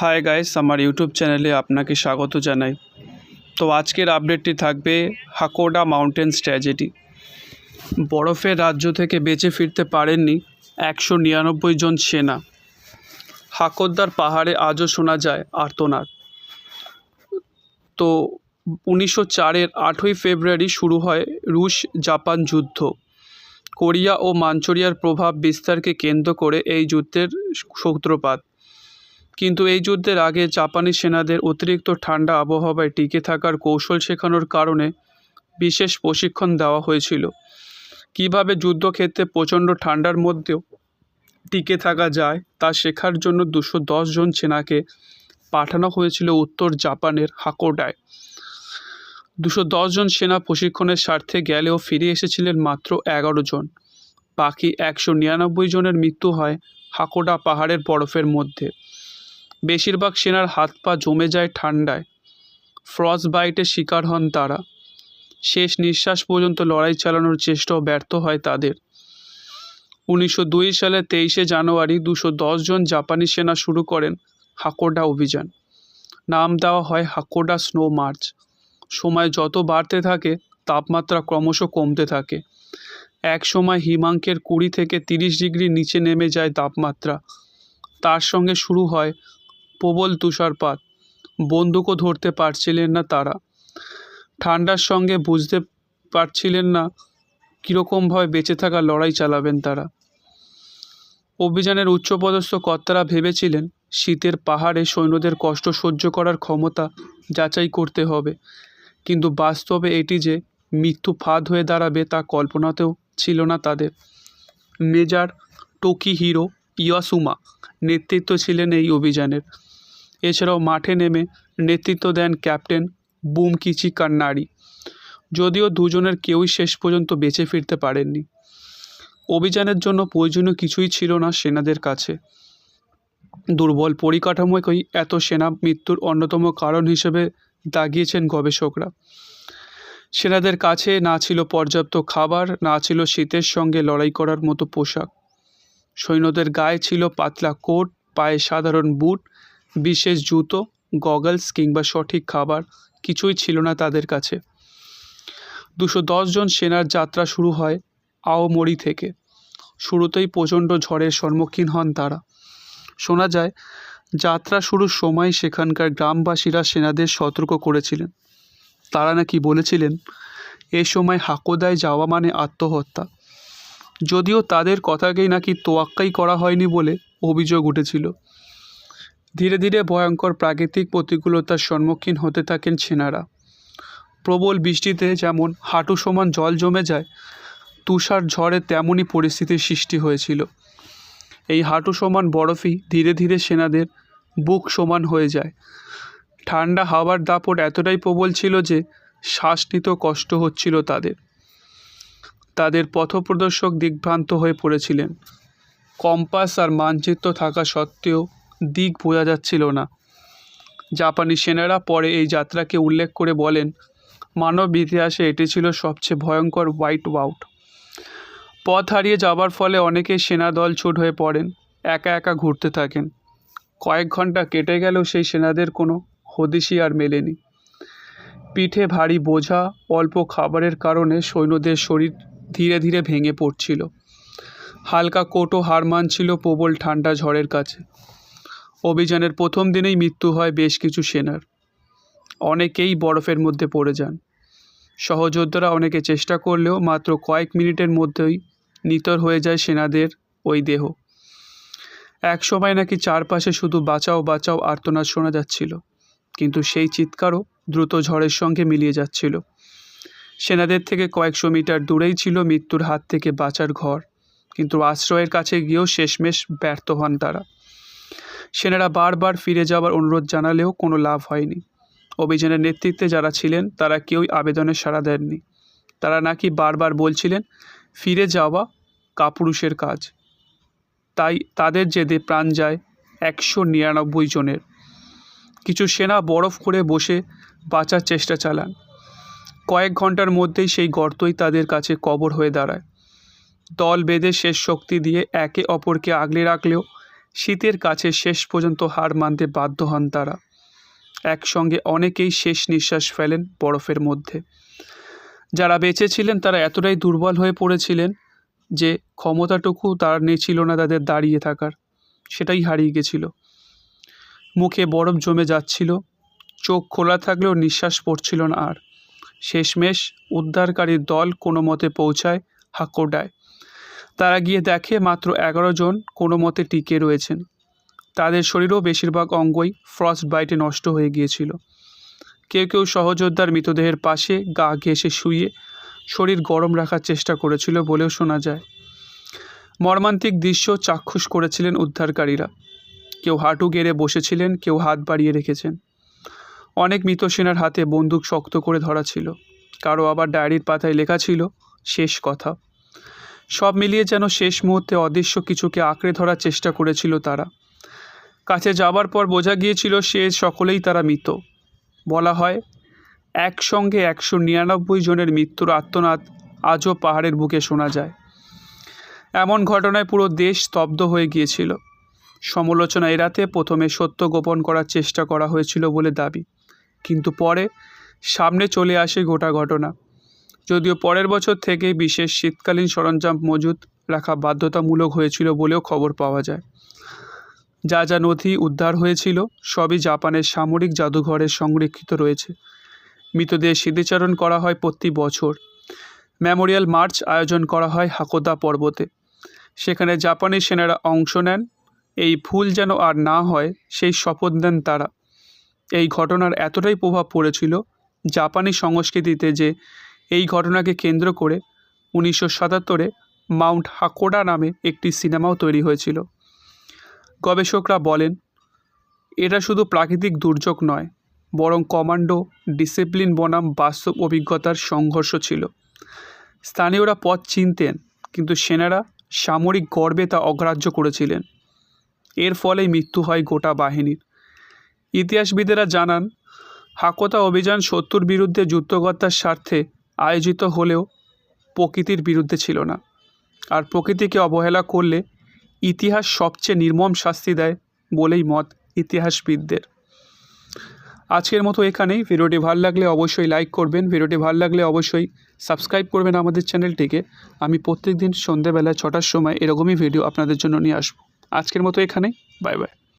Hi guys আমার YouTube চ্যানেলে আপনাকে স্বাগত জানাই। তো আজকের আপডেটটি থাকবে হাকোডা মাউন্টেন্স ট্র্যাজেডি বরফের রাজ্য থেকে বেঁচে ফিরতে পারেননি একশো নিরানব্বই জন সেনা। হাকোদ্দার পাহাড়ে আজও শোনা যায় আর্তনাদ। তো উনিশশো চারের আটই ফেব্রুয়ারি শুরু হয় রুশ জাপান যুদ্ধ। কোরিয়া ও মাঞ্চুরিয়ার প্রভাব বিস্তারকে কেন্দ্র করে এই যুদ্ধের সূত্রপাত। কিন্তু এই যুদ্ধের আগে জাপানি সেনাদের অতিরিক্ত ঠান্ডা আবহাওয়ায় টিকে থাকার কৌশল শেখানোর কারণে বিশেষ প্রশিক্ষণ দেওয়া হয়েছিল। কীভাবে যুদ্ধক্ষেত্রে প্রচণ্ড ঠান্ডার মধ্যেও টিকে থাকা যায়, তা শেখার জন্য দুশো জন সেনাকে পাঠানো হয়েছিল উত্তর জাপানের হাকোডায়। দুশো দশ জন সেনা প্রশিক্ষণের স্বার্থে গেলেও ফিরে এসেছিলেন মাত্র এগারো জন। বাকি একশো নিরানব্বই জনের মৃত্যু হয় হাকোডা পাহাড়ের বরফের মধ্যে। বেশিরভাগ সেনার হাত পা জমে যায় ঠান্ডায়। ফ্রস্ট বাইটের শিকার হন তারা। শেষ নিঃশ্বাস পর্যন্ত লড়াই চালানোর চেষ্টাও ব্যর্থ হয় তাদের। উনিশশো দুই সালে তেইশে জানুয়ারি দশ জন জাপানি সেনা শুরু করেন হাকোডা অভিযান। নাম দেওয়া হয় হাকোডা স্নো মার্চ। সময় যত বাড়তে থাকে, তাপমাত্রা ক্রমশ কমতে থাকে। এক সময় হিমাঙ্কের কুড়ি থেকে তিরিশ ডিগ্রি নিচে নেমে যায় তাপমাত্রা। তার সঙ্গে শুরু হয় প্রবল তুষারপাত। বন্দুকও ধরতে পারছিলেন না তারা। ঠান্ডার সঙ্গে বুঝতে পারছিলেন না কীরকমভাবে বেঁচে থাকা লড়াই চালাবেন তারা। অভিযানের উচ্চপদস্থ কর্তারা ভেবেছিলেন, শীতের পাহাড়ে সৈন্যদের কষ্ট সহ্য করার ক্ষমতা যাচাই করতে হবে। কিন্তু বাস্তবে এটি যে মৃত্যু ফাঁদ হয়ে দাঁড়াবে তা কল্পনাতেও ছিল না তাদের। মেজার টোকি হিরো ইয়াসুমা নেতৃত্ব ছিলেন এই অভিযানের। এছাড়াও মাঠে নেমে নেতৃত্ব দেন ক্যাপ্টেন বুমকিচি কান্নাড়ি যদিও দুজনের কেউই শেষ পর্যন্ত বেঁচে ফিরতে পারেননি। অভিযানের জন্য প্রয়োজনীয় কিছুই ছিল না সেনাদের কাছে। দুর্বল পরিকাঠামোকেই এত সেনা মৃত্যুর অন্যতম কারণ হিসেবে দাগিয়েছেন গবেষকরা। সেনাদের কাছে না ছিল পর্যাপ্ত খাবার, না ছিল শীতের সঙ্গে লড়াই করার মতো পোশাক। সৈন্যদের গায়ে ছিল পাতলা কোট, পায়ে সাধারণ বুট বিশেষ জুতো গগলস কিংবা সঠিক খাবার কিছুই ছিল না তাদের কাছে। দুশো জন সেনার যাত্রা শুরু হয় আওমরি থেকে। শুরুতেই প্রচণ্ড ঝড়ের সম্মুখীন হন তারা। শোনা যায়, যাত্রা শুরুর সময় সেখানকার গ্রামবাসীরা সেনাদের সতর্ক করেছিলেন। তারা নাকি বলেছিলেন, এ সময় হাকোদায় যাওয়া মানে আত্মহত্যা। যদিও তাদের কথাকেই নাকি তোয়াক্কাই করা হয়নি বলে অভিযোগ উঠেছিল। ধীরে ধীরে ভয়ঙ্কর প্রাকৃতিক প্রতিকূলতার সম্মুখীন হতে থাকেন সেনারা। প্রবল বৃষ্টিতে যেমন হাঁটু সমান জল জমে যায়, তুষার ঝড়ে তেমনই পরিস্থিতির সৃষ্টি হয়েছিল। এই হাঁটু সমান বরফই ধীরে ধীরে সেনাদের বুক সমান হয়ে যায়। ঠান্ডা হাওয়ার দাপট এতটাই প্রবল ছিল যে শ্বাস নিতেও কষ্ট হচ্ছিল তাদের। তাদের পথপ্রদর্শক দিগ্ভ্রান্ত হয়ে পড়েছিলেন। কম্পাস আর মানচিত্র থাকা সত্ত্বেও দিক বোঝা যাচ্ছিল না। জাপানি সেনারা পরে এই যাত্রাকে উল্লেখ করে বলেন, মানব ইতিহাসে এটি ছিল সবচেয়ে ভয়ঙ্কর হোয়াইট আউট পথ হারিয়ে যাবার ফলে অনেকেই সেনাদল ছুট হয়ে পড়েন, একা একা ঘুরতে থাকেন। কয়েক ঘণ্টা কেটে গেলেও সেই সেনাদের কোনো হদিশই আর মেলেনি। পিঠে ভারী বোঝা, অল্প খাবারের কারণে সৈন্যদের শরীর ধীরে ধীরে ভেঙে পড়ছিল। হালকা কোটো হার মানছিল প্রবল ঠান্ডা ঝড়ের কাছে। অভিযানের প্রথম দিনেই মৃত্যু হয় বেশ কিছু সেনার। অনেকেই বরফের মধ্যে পড়ে যান। সহযোদ্ধারা অনেকে চেষ্টা করলেও মাত্র কয়েক মিনিটের মধ্যেই নিতর হয়ে যায় সেনাদের ওই দেহ। এক সময় নাকি চারপাশে শুধু বাঁচাও বাঁচাও আর্তনাদ শোনা যাচ্ছিল, কিন্তু সেই চিৎকারও দ্রুত ঝড়ের সঙ্গে মিলিয়ে যাচ্ছিল। সেনাদের থেকে কয়েকশো মিটার দূরেই ছিল মৃত্যুর হাত থেকে বাঁচার ঘর, কিন্তু আশ্রয়ের কাছে গিয়েও শেষমেশ ব্যর্থ হন তারা। সেনারা বারবার ফিরে যাওয়ার অনুরোধ জানালেও কোনো লাভ হয়নি। অভিযানের নেতৃত্বে যারা ছিলেন, তারা কেউই আবেদনে সাড়া দেননি। তারা নাকি বারবার বলছিলেন, ফিরে যাওয়া কাপুরুষের কাজ। তাই তাদের জেদে প্রাণ যায় একশো নিরানব্বই জনের। কিছু সেনা বরফ করে বসে বাঁচার চেষ্টা চালান। কয়েক ঘণ্টার মধ্যেই সেই গর্তই তাদের কাছে কবর হয়ে দাঁড়ায়। দল বেঁধে শেষ শক্তি দিয়ে একে অপরকে আগলে রাখলেও শীতের কাছে শেষ পর্যন্ত হার মানতে বাধ্য হন তারা। একসঙ্গে অনেকেই শেষ নিঃশ্বাস ফেলেন বরফের মধ্যে। যারা বেঁচে ছিলেন, তারা এতটাই দুর্বল হয়ে পড়েছিলেন যে ক্ষমতাটুকু তার নেই ছিল না তাদের দাঁড়িয়ে থাকার। সেটাই হারিয়ে গেছিল। মুখে বরফ জমে যাচ্ছিল, চোখ খোলা থাকলেও নিঃশ্বাস পড়ছিল না আর। শেষমেশ উদ্ধারকারী দল কোনো মতে পৌঁছায় হাকোডায়। তারা গিয়ে দেখে মাত্র এগারো জন কোনো মতে টিকে রয়েছেন। তাদের শরীরও বেশিরভাগ অঙ্গই ফ্রস্ট বাইটে নষ্ট হয়ে গিয়েছিল। কেউ কেউ সহযোদ্ধার মৃতদেহের পাশে গা ঘেঁষে শুয়ে শরীর গরম রাখার চেষ্টা করেছিল বলেও শোনা যায়। মর্মান্তিক দৃশ্য চাক্ষুষ করেছিলেন উদ্ধারকারীরা। কেউ হাঁটু গেড়ে বসেছিলেন, কেউ হাত বাড়িয়ে রেখেছেন। অনেক মৃত সেনার হাতে বন্দুক শক্ত করে ধরা ছিল। কারও আবার ডায়েরির পাতায় লেখা ছিল, শেষ কথা। সব মিলিয়ে যেন শেষ মুহূর্তে অদৃশ্য কিছুকে আঁকড়ে ধরার চেষ্টা করেছিল তারা। কাছে যাবার পর বোঝা গিয়েছিল সে সকলেই তারা মৃত। বলা হয়, একসঙ্গে একশো নিরানব্বই জনের মৃত্যুর আত্মনাদ আজও পাহাড়ের বুকে শোনা যায়। এমন ঘটনায় পুরো দেশ স্তব্ধ হয়ে গিয়েছিল। সমালোচনা এড়াতে প্রথমে সত্য গোপন করার চেষ্টা করা হয়েছিল বলে দাবি, কিন্তু পরে সামনে চলে আসে গোটা ঘটনা। যদিও পরের বছর থেকে বিশেষ শীতকালীন সরঞ্জাম মজুত রাখা বাধ্যতামূলক হয়েছিল বলেও খবর পাওয়া যায়। যা যা নথি উদ্ধার হয়েছিল, সবই জাপানের সামরিক জাদুঘরে সংরক্ষিত রয়েছে। মৃতদেহ স্মৃতিচারণ করা হয় প্রতি বছর। মেমোরিয়াল মার্চ আয়োজন করা হয় হাকোদা পর্বতে। সেখানে জাপানি সেনারা অংশ নেন। এই ভুল যেন আর না হয়, সেই শপথ নেন তারা। এই ঘটনার এতটাই প্রভাব পড়েছিল জাপানি সংস্কৃতিতে যে এই ঘটনাকে কেন্দ্র করে উনিশশো সাতাত্তরে মাউন্ট হাকোডা নামে একটি সিনেমাও তৈরি হয়েছিল। গবেষকরা বলেন, এটা শুধু প্রাকৃতিক দুর্যোগ নয়, বরং কমান্ডো ডিসিপ্লিন বনাম বাস্তব অভিজ্ঞতার সংঘর্ষ ছিল। স্থানীয়রা পথ চিনতেন, কিন্তু সেনারা সামরিক গর্বে তা অগ্রাহ্য করেছিলেন। এর ফলেই মৃত্যু হয় গোটা বাহিনীর। ইতিহাসবিদেরা জানান, হাকোতা অভিযান শত্রুর বিরুদ্ধে যুদ্ধকর্তার স্বার্থে আয়োজিত হলেও প্রকৃতির বিরুদ্ধে ছিল না। আর প্রকৃতিকে অবহেলা করলে ইতিহাস সবচেয়ে নির্মম শাস্তি দেয় বলেই মত ইতিহাসবিদদের। আজকের মতো এখানেই। ভিডিওটি ভালো লাগলে অবশ্যই লাইক করবেন। ভিডিওটি ভালো লাগলে অবশ্যই সাবস্ক্রাইব করবেন আমাদের চ্যানেলটিকে। আমি প্রত্যেক দিন সন্ধেবেলায় ছটার সময় এরকমই ভিডিও আপনাদের জন্য নিয়ে আসব। আজকের মতো এখানেই। Bye bye.